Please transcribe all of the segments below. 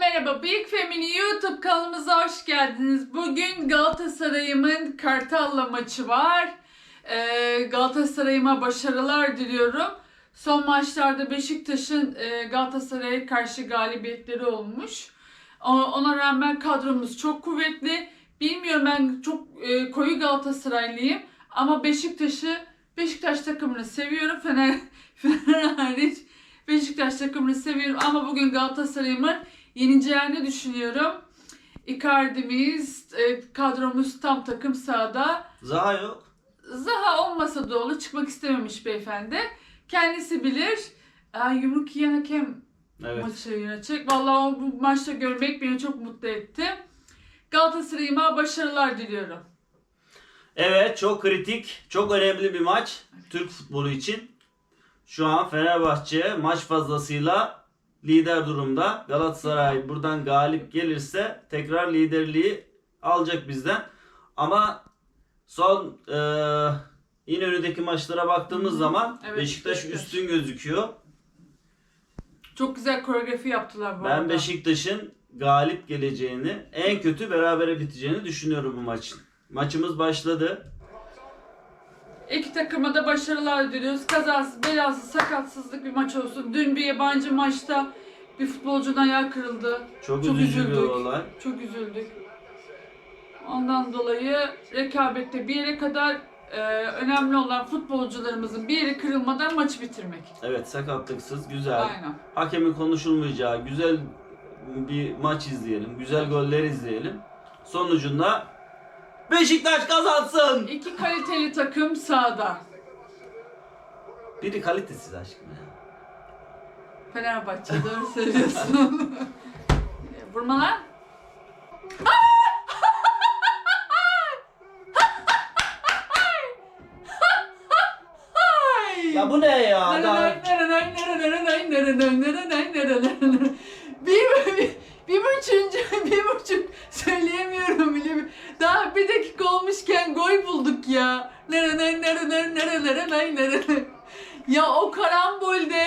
merhaba. Big Family YouTube kanalımıza hoş geldiniz. Bugün Galatasaray'ımın Kartal'la maçı var. Ee, Galatasaray'ıma başarılar diliyorum. Son maçlarda Beşiktaş'ın e, Galatasaray'a karşı galibiyetleri olmuş. Ona rağmen kadromuz çok kuvvetli. Bilmiyorum ben çok e, koyu Galatasaraylıyım. Ama Beşiktaş'ı, Beşiktaş takımını seviyorum. Fener, Fener hariç Beşiktaş takımını seviyorum. Ama bugün Galatasaray'ımın yeneceğini düşünüyorum. Icardi'miz, e, kadromuz tam takım sahada. Zaha yok. Zaha olmasa da olur. Çıkmak istememiş beyefendi. Kendisi bilir. Aa, yumruk yiyen hakem Evet. maçı yönetecek. Vallahi bu maçta görmek beni çok mutlu etti. Galatasaray'ıma başarılar diliyorum. Evet çok kritik, çok önemli bir maç Türk futbolu için. Şu an Fenerbahçe maç fazlasıyla lider durumda. Galatasaray buradan galip gelirse tekrar liderliği alacak bizden. Ama son e, İnönü'deki maçlara baktığımız zaman Evet, Beşiktaş Beşiktaş. üstün gözüküyor. Çok güzel koreografi yaptılar bu Ben arada. Beşiktaş'ın galip geleceğini, en kötü berabere biteceğini düşünüyorum bu maçın. Maçımız başladı. İki takıma da başarılar diliyoruz. Kazasız, belasız, sakatsızlık bir maç olsun. Dün bir yabancı maçta bir futbolcunun ayağı kırıldı. Çok, Çok üzücü bir üzüldük. olay. Çok üzüldük. Ondan dolayı rekabette bir yere kadar e, önemli olan futbolcularımızın bir yeri kırılmadan maçı bitirmek. Evet sakatlıksız, güzel. Aynen. Hakemin konuşulmayacağı güzel bir maç izleyelim. Güzel goller izleyelim. Sonucunda Beşiktaş kazansın. İki kaliteli takım sahada. Biri kalitesiz aşkım ya. Fenerbahçe doğru söylüyorsun. Vurma lan. Ya bu ne ya? Daha- bir, bir, bir buçuk, bir buçuk söyleyemiyorum. Daha bir dakika olmuşken gol bulduk ya. Ya o karambolde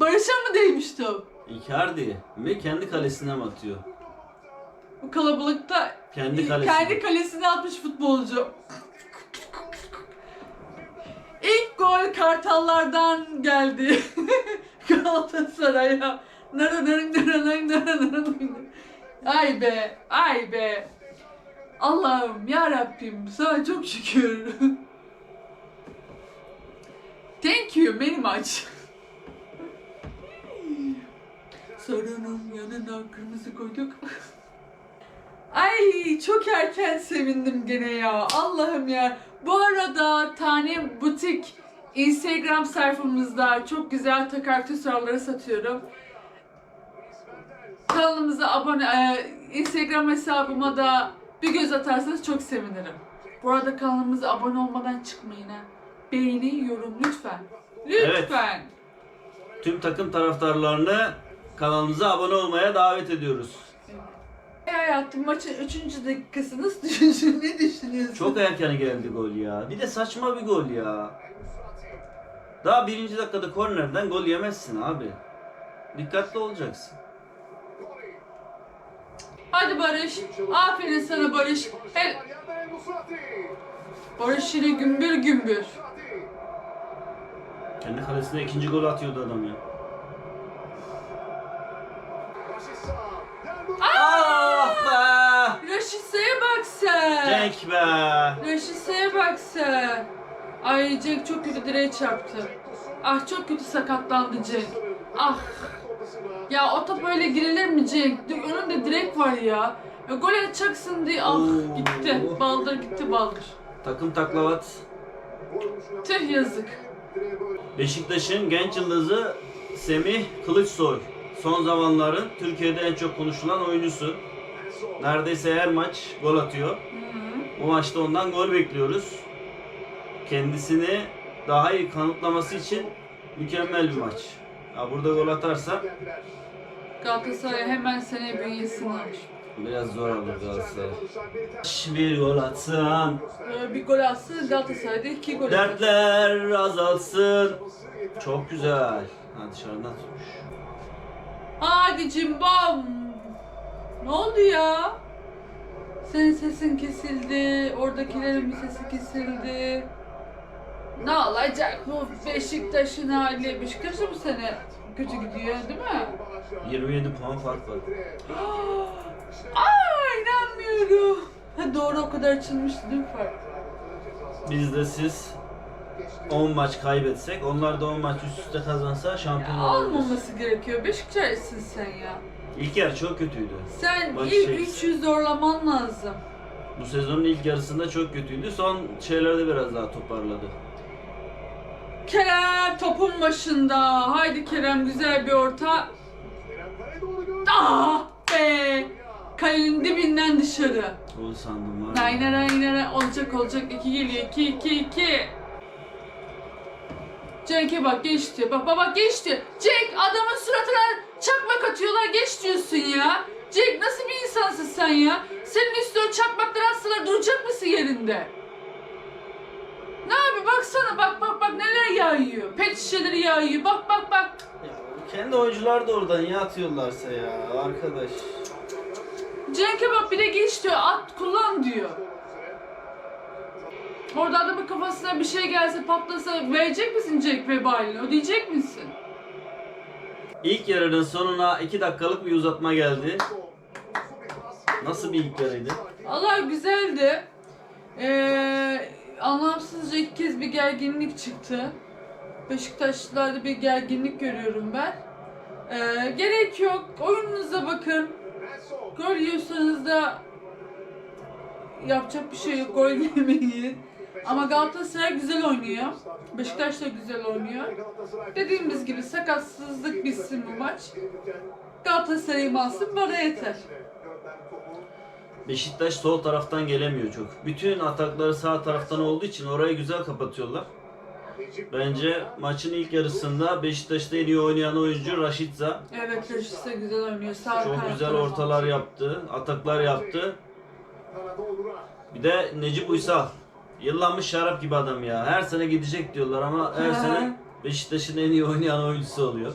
Barış'a mı değmiş top? Icardi mi kendi kalesine mi atıyor? Bu kalabalıkta Kendi kalesine. kendi kalesine atmış futbolcu. İlk gol Kartallardan geldi. Galatasaray'a. Nara nara nara nara nara nara. Ay be, ay be. Allah'ım ya Rabbim sana çok şükür. Thank you many much. Sarının yanına kırmızı koyduk. Ay çok erken sevindim gene ya. Allah'ım ya. Bu arada Tane Butik Instagram sayfamızda çok güzel takı aksesuarları satıyorum. Kanalımıza abone, e, Instagram hesabıma da bir göz atarsanız çok sevinirim. Bu arada kanalımıza abone olmadan çıkmayın ha. Beğeni, yorum lütfen. Lütfen. Tüm takım taraftarlarını kanalımıza abone olmaya davet ediyoruz. Ey hayatım maçın 3. dakikası nasıl düşünüyorsun? Ne düşünüyorsun? Çok erken geldi gol ya. Bir de saçma bir gol ya. Daha birinci dakikada kornerden gol yemezsin abi. Dikkatli olacaksın. Hadi Barış. Aferin sana Barış. He, Barış yine gümbür gümbür. Kendi kalesine ikinci gol atıyordu adam ya. Ah be! Raşise'ye bak sen. Cenk be! Raşise'ye bak sen. Ay Cenk çok kötü direğe çarptı. Ah çok kötü sakatlandı Cenk. Ah. Ya o top öyle girilir mi Cenk? Önünde direk var ya. ya gol atacaksın diye ah Oo. gitti. Baldır gitti baldır. Takım taklavat. Tüh yazık. Beşiktaş'ın genç yıldızı Semih Kılıçsoy. Son zamanların Türkiye'de en çok konuşulan oyuncusu. Neredeyse her maç gol atıyor. Bu maçta ondan gol bekliyoruz. Kendisini daha iyi kanıtlaması için mükemmel bir maç. Ya burada gol atarsa Galatasaray hemen seneye bünyesini alır. biraz zor olur Galatasaray. Bir gol atsan, Ee, bir gol atsın Galatasaray'da iki gol atar. dertler azalsın. Çok güzel. Ha dışarıdan tutmuş. Hadi cimbom. Ne oldu ya? Senin sesin kesildi. Oradakilerin bir sesi kesildi. Ne olacak bu Beşiktaş'ın hali? Beşiktaş da bu sene kötü gidiyor değil mi? 27 puan fark var. Aa inanmıyorum. Ha, doğru o kadar açılmıştı değil mi fark? Biz de siz 10 maç kaybetsek, onlar da 10 maç üst üste kazansa şampiyon Ya, olabiliriz. almaması gerekiyor. Beşiktaş'sın sen ya. İlk yarı çok kötüydü. Sen Bak ilk şey- 300 zorlaman lazım. Bu sezonun ilk yarısında çok kötüydü. Son şeylerde biraz daha toparladı. Kerem topun başında. Haydi Kerem güzel bir orta. Ah be! Kalenin dibinden dışarı. Gol sandım var. Nay nay olacak olacak 2 geliyor 2 2 2. Cenk'e bak geçti. Bak bak bak geçti. Cenk adamın suratına çakmak atıyorlar geç diyorsun ya. Cenk nasıl bir insansın sen ya? Senin üstüne o çakmaklar atsalar duracak mısın yerinde? Ne abi baksana bak bak bak neler yağıyor. Pet şişeleri yağıyor. Bak bak bak. Ya, kendi oyuncular da oradan niye atıyorlarsa ya arkadaş. Cenk'e bak bir de geç diyor. At kullan diyor. Orada adamın kafasına bir şey gelse patlasa verecek misin Cenk vebalini? Ödeyecek misin? İlk yarının sonuna 2 dakikalık bir uzatma geldi. Nasıl bir ilk yarıydı? Allah güzeldi. Ee, anlamsızca ilk kez bir gerginlik çıktı. Beşiktaşlılarda bir gerginlik görüyorum ben. Ee, gerek yok. Oyununuza bakın. Gol yiyorsanız da yapacak bir şey yok. Gol yemeyin. Ama Galatasaray güzel oynuyor. Beşiktaş da güzel oynuyor. Dediğimiz gibi sakatsızlık bitsin bu maç. Galatasaray'ım alsın bana yeter. Beşiktaş sol taraftan gelemiyor çok. Bütün atakları sağ taraftan olduğu için orayı güzel kapatıyorlar. Bence maçın ilk yarısında Beşiktaş'ta en iyi oynayan oyuncu Raşitza. Evet Beşiktaş güzel oynuyor. Sağ Çok güzel ortalar yaptı, ataklar yaptı. Bir de Necip Uysal. Yıllanmış şarap gibi adam ya. Her sene gidecek diyorlar ama her sene Beşiktaş'ın en iyi oynayan oyuncusu oluyor.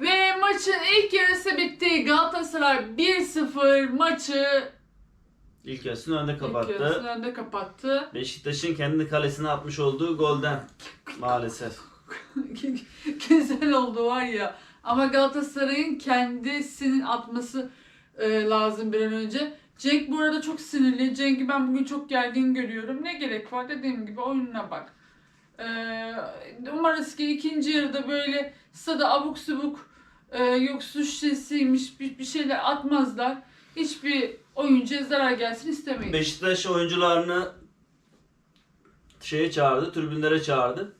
Ve maçın ilk yarısı bitti. Galatasaray 1-0 maçı İlk yarısını önde ilk yarısını kapattı. önde kapattı. Beşiktaş'ın kendi kalesine atmış olduğu golden maalesef. Güzel oldu var ya. Ama Galatasaray'ın kendisinin atması e, lazım bir an önce. Cenk bu arada çok sinirli. Cenk'i ben bugün çok gergin görüyorum. Ne gerek var dediğim gibi oyununa bak. E, umarız ki ikinci yarıda böyle stada abuk subuk e, yok su şişesiymiş bir, bir şeyler atmazlar. Hiçbir oyuncuya zarar gelsin istemeyiz. Beşiktaş oyuncularını şeye çağırdı, tribünlere çağırdı.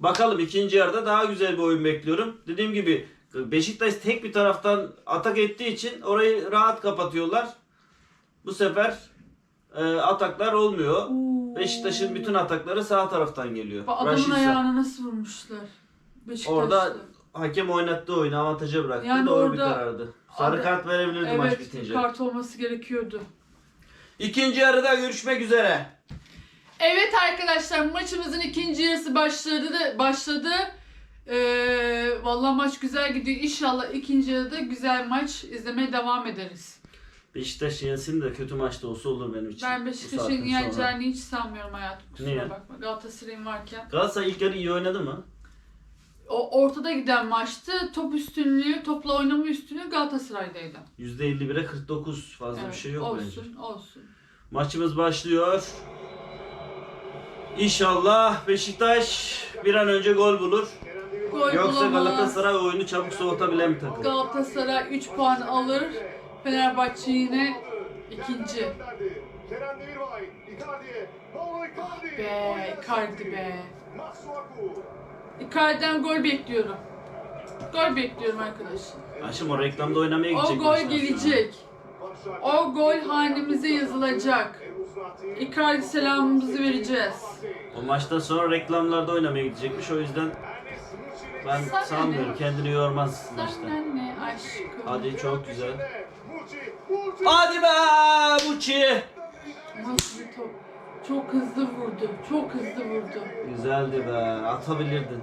Bakalım ikinci yarıda daha güzel bir oyun bekliyorum. Dediğim gibi Beşiktaş tek bir taraftan atak ettiği için orayı rahat kapatıyorlar. Bu sefer e, ataklar olmuyor. Beşiktaş'ın bütün atakları sağ taraftan geliyor. Bak adamın Rashica. ayağına nasıl vurmuşlar? Beşiktaş'ta. Orada hakem oynattığı oyunu avantaja bıraktı. Yani Doğru bir orada- karardı. Sarı Abi- kart verebilirdi maç Evet, bitince. kart olması gerekiyordu. İkinci yarıda görüşmek üzere. Evet arkadaşlar maçımızın ikinci yarısı başladı da başladı. Ee, vallahi maç güzel gidiyor. İnşallah ikinci yarıda güzel maç izlemeye devam ederiz. Beşiktaş yensin de kötü maçta olsa olur benim için. Ben bu Beşiktaş'ın saatten sonra. yeneceğini hiç sanmıyorum hayatım. Kusura Niye? bakma. Galatasaray'ın varken. Galatasaray ilk yarı iyi oynadı mı? O ortada giden maçtı. Top üstünlüğü, topla oynama üstünlüğü Galatasaray'daydı. %51'e 49 fazla bir şey yok olsun, bence. olsun. Maçımız başlıyor. İnşallah Beşiktaş bir an önce gol bulur. Gol Yoksa bulamaz. Galatasaray oyunu çabuk soğutabilen bir takım. Galatasaray 3 puan alır. Fenerbahçe yine ikinci. Be, Icardi be. Icardi'den gol bekliyorum. Gol bekliyorum arkadaşlar. Aşım o reklamda oynamaya O gidecek. gol maçtan sonra. gelecek. O gol hanemize yazılacak. Icardi selamımızı vereceğiz. O maçtan sonra reklamlarda oynamaya gidecekmiş. O yüzden ben Sana sanmıyorum ne? kendini yormaz maçta. Sen ne aşkım. Hadi çok güzel. Hadi be. Nasıl top. Çok hızlı vurdu. Çok hızlı vurdu. Güzeldi be. Atabilirdin.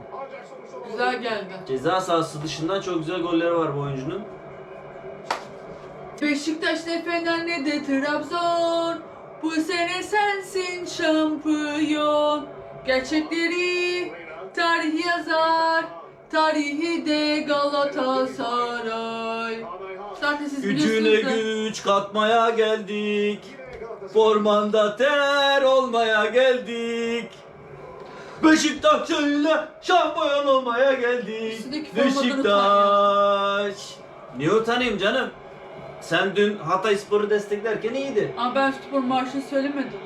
Güzel geldi. Ceza sahası dışından çok güzel golleri var bu oyuncunun. Beşiktaş ne Fener ne de Trabzon. Bu sene sensin şampiyon. Gerçekleri tarih yazar. Tarihi de Galatasaray. Zaten siz Gücüne biliyorsunuz da. güç katmaya geldik. Formanda ter olmaya geldik. Beşiktaş'ıyla şampiyon olmaya geldik. Üstündeki formadan Beşiktaş. Niye utanayım canım? Sen dün Hatay Spor'u desteklerken iyiydi. Ama ben spor marşını söylemedim.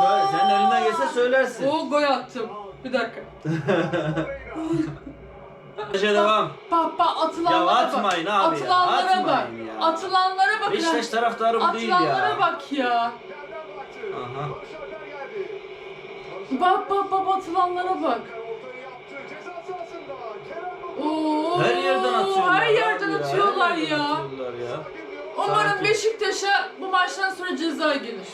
Söyle, sen elinden gelse söylersin. O gol attım. Bir dakika. Beşiktaş'a devam. Bak bak atılanlara Ya bak. atmayın abi ya, Atılanlara bak. atmayın ya. Atılanlara bak. Beşiktaş taraftarı bu değil Atılanlara ya. bak ya. Aha. Bak bak bak atılanlara bak. Oo. Her yerden atıyorlar. Her yerden abi ya, atıyorlar her yerden ya. atıyorlar ya. Umarım Sakin. Beşiktaş'a bu maçtan sonra ceza gelir.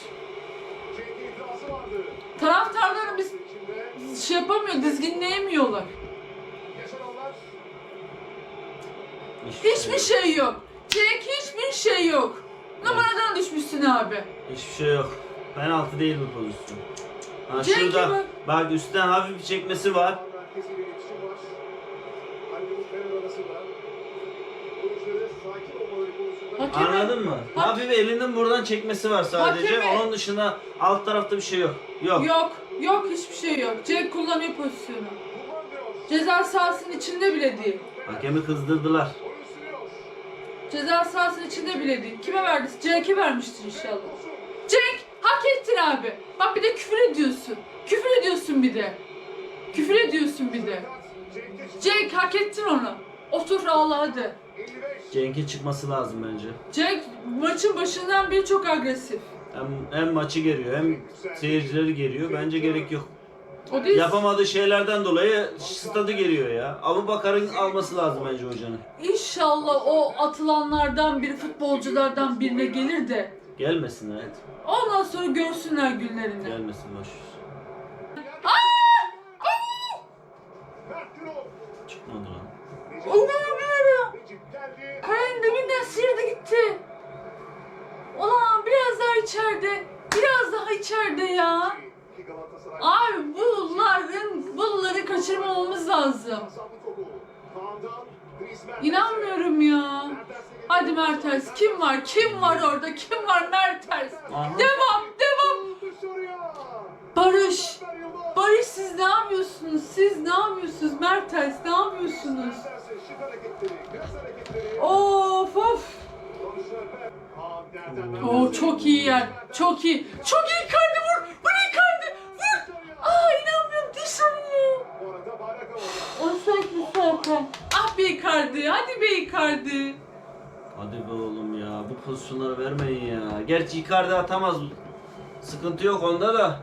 Cenk itirazı vardı. Taraftarları biz şey yapamıyor, dizginleyemiyorlar. Hiçbir şey yok. Cenk hiçbir şey yok. Numaradan düşmüşsün abi. Hiçbir şey yok. Penaltı değil bu pozisyon. Ha Cenk'e şurada bak. bak üstten hafif bir çekmesi var. Hakeme- Anladın mı? Hak- Hafif elinin buradan çekmesi var sadece. Hakeme- Onun dışında alt tarafta bir şey yok. Yok. Yok, yok hiçbir şey yok. Cenk kullanıyor pozisyonu. Ceza sahasının içinde bile değil. Hakemi kızdırdılar. Ceza sahasının içinde bile değil. Kime verdi? Cenk'e vermiştir inşallah. Cenk hak ettin abi. Bak bir de küfür ediyorsun. Küfür ediyorsun bir de. Küfür ediyorsun bir de. Cenk hak ettin onu. Otur ağla hadi. 55. Cenk'e çıkması lazım bence. Cenk maçın başından beri çok agresif. Hem, hem maçı geriyor hem seyircileri geriyor. Bence gerek yok. O değil. Yapamadığı şeylerden dolayı stadı geriyor ya. Abu Bakar'ın alması lazım bence hocanın. İnşallah o atılanlardan biri futbolculardan birine gelir de Gelmesin evet. ondan sonra görsünler günlerini. Gelmesin boş. Çıkmadı lan. İnanamıyorum. Kalenin dibinden sıyırdı gitti. Ulan biraz daha içeride. Biraz daha içeride ya. Abi bunların bunları kaçırmamamız lazım. İnanmıyorum ya. Hadi Mertens kim var? Kim var orada? Kim var Mertens? Aha. Devam, devam. Barış. Barış siz ne yapıyorsunuz? Siz ne yapıyorsunuz? Mertens ne yapıyorsunuz? Of of. Oo çok iyi yer. Çok iyi. Çok iyi Icardi be Icardi. Hadi be Icardi. Hadi be oğlum ya. Bu pozisyonları vermeyin ya. Gerçi Icardi atamaz. Sıkıntı yok onda da.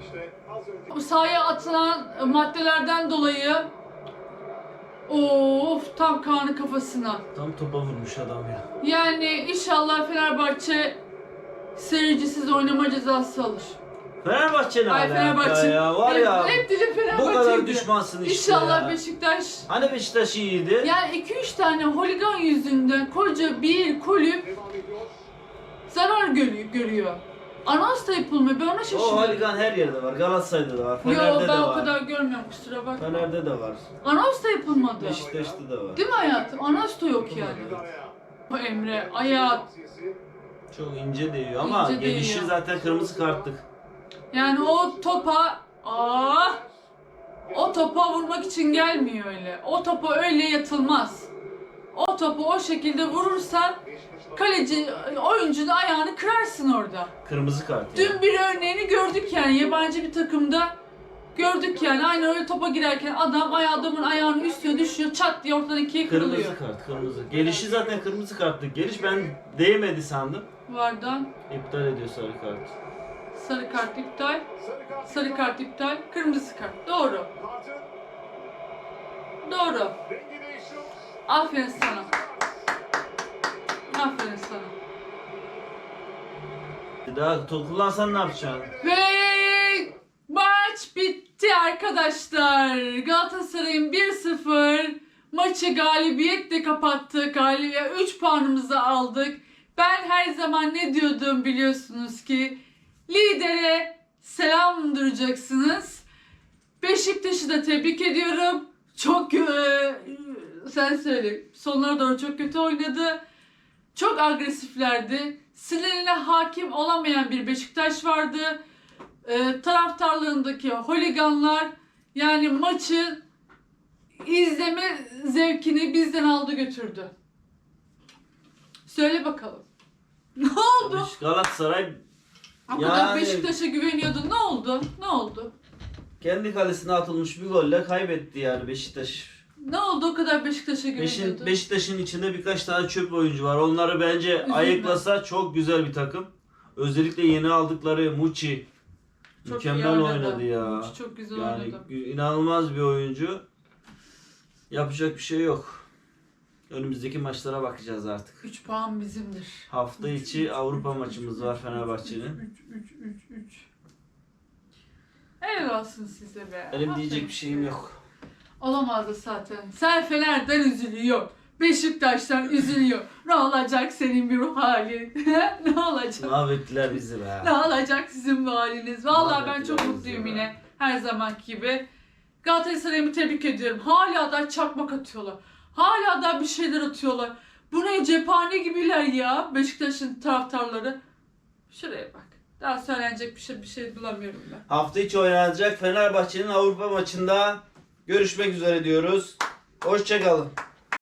İşte az önce Bu sahaya atılan maddelerden dolayı Of tam Kaan'ın kafasına. Tam topa vurmuş adam ya. Yani inşallah Fenerbahçe seyircisiz oynama cezası alır. Fenerbahçe ne Ay alaka Fenerbahçe. ya? Var ya. Hep, dilim Bu Fenerbahçe. kadar düşmansın işte İnşallah ya. Beşiktaş. Hani Beşiktaş iyiydi? Yani 2-3 tane holigan yüzünden koca bir kulüp zarar görüyor. görüyor. Anons da yapılmıyor. Ben ona o şaşırıyorum. holigan her yerde var. Galatasaray'da da var. Yo Fener'de ben de o var. kadar görmüyorum kusura bakma. Fener'de de var. Anons da yapılmadı. Beşiktaş'ta da var. Değil mi hayatım? Anons da yok yani. Bu Emre ayağı. Çok ince değiyor ama İnce gelişi değiyor. zaten kırmızı kartlık. Yani o topa ah o topa vurmak için gelmiyor öyle. O topa öyle yatılmaz. O topu o şekilde vurursan kaleci oyuncunun ayağını kırarsın orada. Kırmızı kart. Dün bir örneğini gördük yani yabancı bir takımda gördük yani aynı öyle topa girerken adam ay adamın ayağının üstüne düşüyor çat diye ortadan ikiye kırılıyor. Kırmızı kart, kırmızı. Gelişi zaten kırmızı kartlık. Geliş ben değmedi sandım. Vardan İptal ediyor sarı kart. Sarı kart iptal, sarı kart. iptal, kırmızı kart. Doğru. Doğru. Aferin sana. Aferin sana. Daha kullansan ne yapacaksın? Ve Arkadaşlar Galatasaray'ın 1-0 maçı galibiyetle kapattık. Galibiye 3 puanımızı aldık. Ben her zaman ne diyordum biliyorsunuz ki lidere selam duracaksınız. Beşiktaş'ı da tebrik ediyorum. Çok e, sen söyle. Sonlara doğru çok kötü oynadı. Çok agresiflerdi. Sinirine hakim olamayan bir Beşiktaş vardı. E, taraftarlarındaki holiganlar yani maçı izleme zevkini bizden aldı götürdü. Söyle bakalım. Ne oldu? Galatasaray O kadar Yani- Beşiktaş'a güveniyordun. Ne oldu? Ne oldu? kendi kalesine atılmış bir golle kaybetti yani Beşiktaş. Ne oldu o kadar Beşiktaş'a Beşin, güveniyordun? Beşiktaş'ın içinde birkaç tane çöp oyuncu var. Onları bence ayıklasa çok güzel bir takım. Özellikle yeni aldıkları Muçi Çok mükemmel oynadı ya. Çok güzel Yani oynadı. inanılmaz bir oyuncu. Yapacak bir şey yok. Önümüzdeki maçlara bakacağız artık. 3 puan bizimdir. Hafta içi Avrupa maçımız var Fenerbahçe'nin. 3 3 3 3. Helal olsun size be. Benim Aferin diyecek bir şeyim yok. Olamazdı zaten. Sen Fener'den üzülüyor. Beşiktaş'tan üzülüyor. Ne olacak senin bir halin? ne olacak? Mahvettiler bizi be. Ne olacak sizin bu haliniz? Vallahi ben çok mutluyum yine. Her zamanki gibi. Galatasaray'ımı tebrik ediyorum. Hala da çakmak atıyorlar. Hala da bir şeyler atıyorlar. Bu ne cephane gibiler ya Beşiktaş'ın taraftarları. Şuraya bak. Daha söylenecek bir şey bir şey bulamıyorum ben. Hafta içi oynanacak Fenerbahçe'nin Avrupa maçında görüşmek üzere diyoruz. Hoşçakalın.